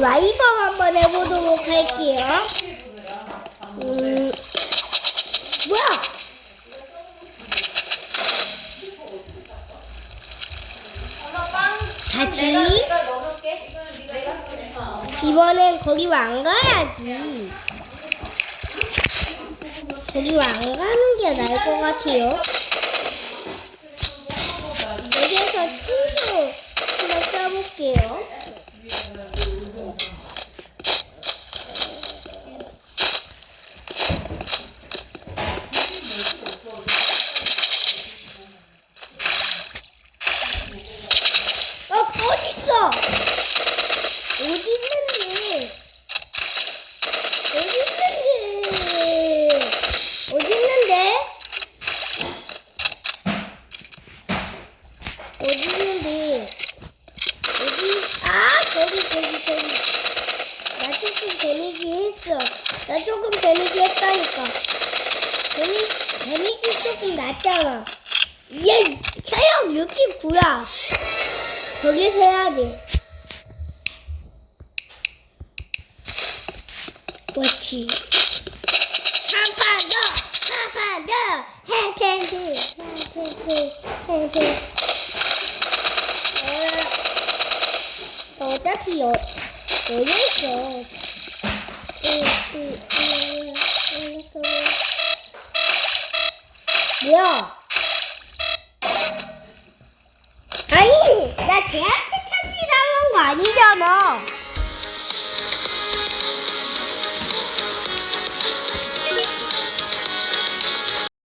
라이버 한번 해보도록 할게요. 음, 뭐야? 다시. 이번엔 거기 안 가야지. 거기 안 가는 게 나을 것 같아요. 어? 어디 있는지? 어디 있는지? 어디 있는데? 어디 있는데? 어디? 아, 저기, 저기, 저기. 나 조금 데미지 했어. 나 조금 데미지 했다니까. 데미, 데미지 조금 났잖아. 얘 체력 69야. 거기서 해야 돼. 그렇지. 한판 더! 한판 더! 헨텐트! 헨텐트! 어, 어차피 여, 여기 있어. 뭐야? 아니, 나 제한테 차지 당한 거 아니잖아.